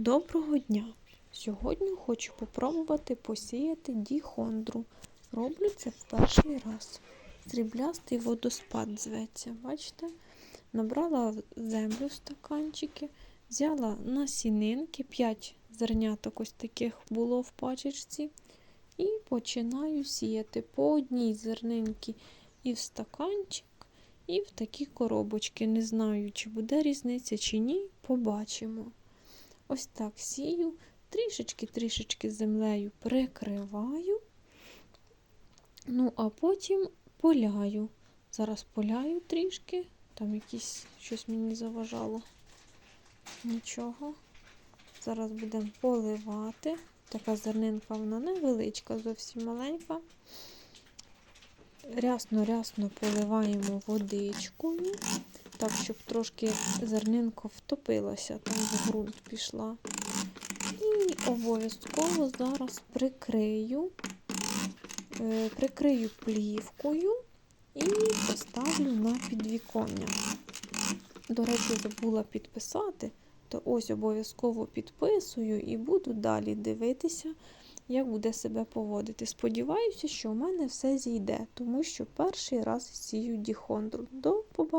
Доброго дня! Сьогодні хочу попробувати посіяти діхондру. Роблю це в перший раз. Сріблястий водоспад зветься. Бачите? Набрала землю в стаканчики, взяла насінинки, 5 зерняток ось таких було в пачечці. І починаю сіяти по одній зернинці і в стаканчик, і в такі коробочки. Не знаю, чи буде різниця, чи ні, побачимо. Ось так сію, трішечки-трішечки землею прикриваю. Ну, а потім поляю. Зараз поляю трішки. Там якісь щось мені заважало. Нічого. Зараз будемо поливати. Така зернинка, вона невеличка, зовсім маленька. Рясно-рясно поливаємо водичкою, так, щоб трошки зернинка втопилася, там в ґрунт пішла. І обов'язково зараз прикрию, е, прикрию плівкою і поставлю на підвіконня. До речі, забула підписати, то ось обов'язково підписую і буду далі дивитися, як буде себе поводити. Сподіваюся, що в мене все зійде, тому що перший раз сію діхондру. До побачення!